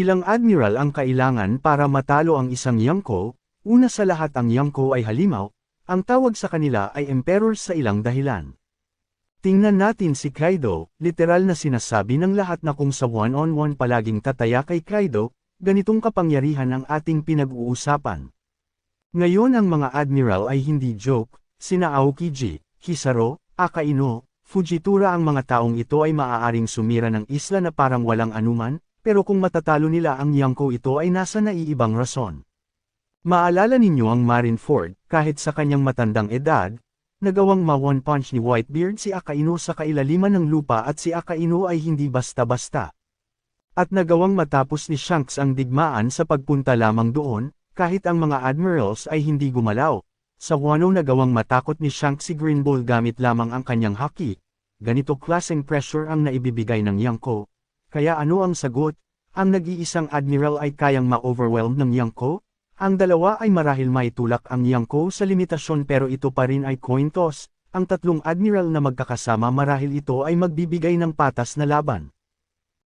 Ilang admiral ang kailangan para matalo ang isang Yangko, una sa lahat ang Yangko ay halimaw, ang tawag sa kanila ay emperors sa ilang dahilan. Tingnan natin si Kaido, literal na sinasabi ng lahat na kung sa one-on-one palaging tataya kay Kaido, ganitong kapangyarihan ang ating pinag-uusapan. Ngayon ang mga admiral ay hindi joke, sina Aokiji, Hisaro, Akaino, Fujitura ang mga taong ito ay maaaring sumira ng isla na parang walang anuman, pero kung matatalo nila ang Yangko ito ay nasa naiibang rason. Maalala ninyo ang Marineford, kahit sa kanyang matandang edad, Nagawang ma-one punch ni Whitebeard si Akaino sa kailaliman ng lupa at si Akaino ay hindi basta-basta. At nagawang matapos ni Shanks ang digmaan sa pagpunta lamang doon, kahit ang mga admirals ay hindi gumalaw. Sa Wano nagawang matakot ni Shanks si Green Bull gamit lamang ang kanyang haki. Ganito klaseng pressure ang naibibigay ng Yangko. Kaya ano ang sagot? Ang nag-iisang admiral ay kayang ma-overwhelm ng Yangko? Ang dalawa ay marahil maitulak ang Yangko sa limitasyon pero ito pa rin ay coin toss, ang tatlong admiral na magkakasama marahil ito ay magbibigay ng patas na laban.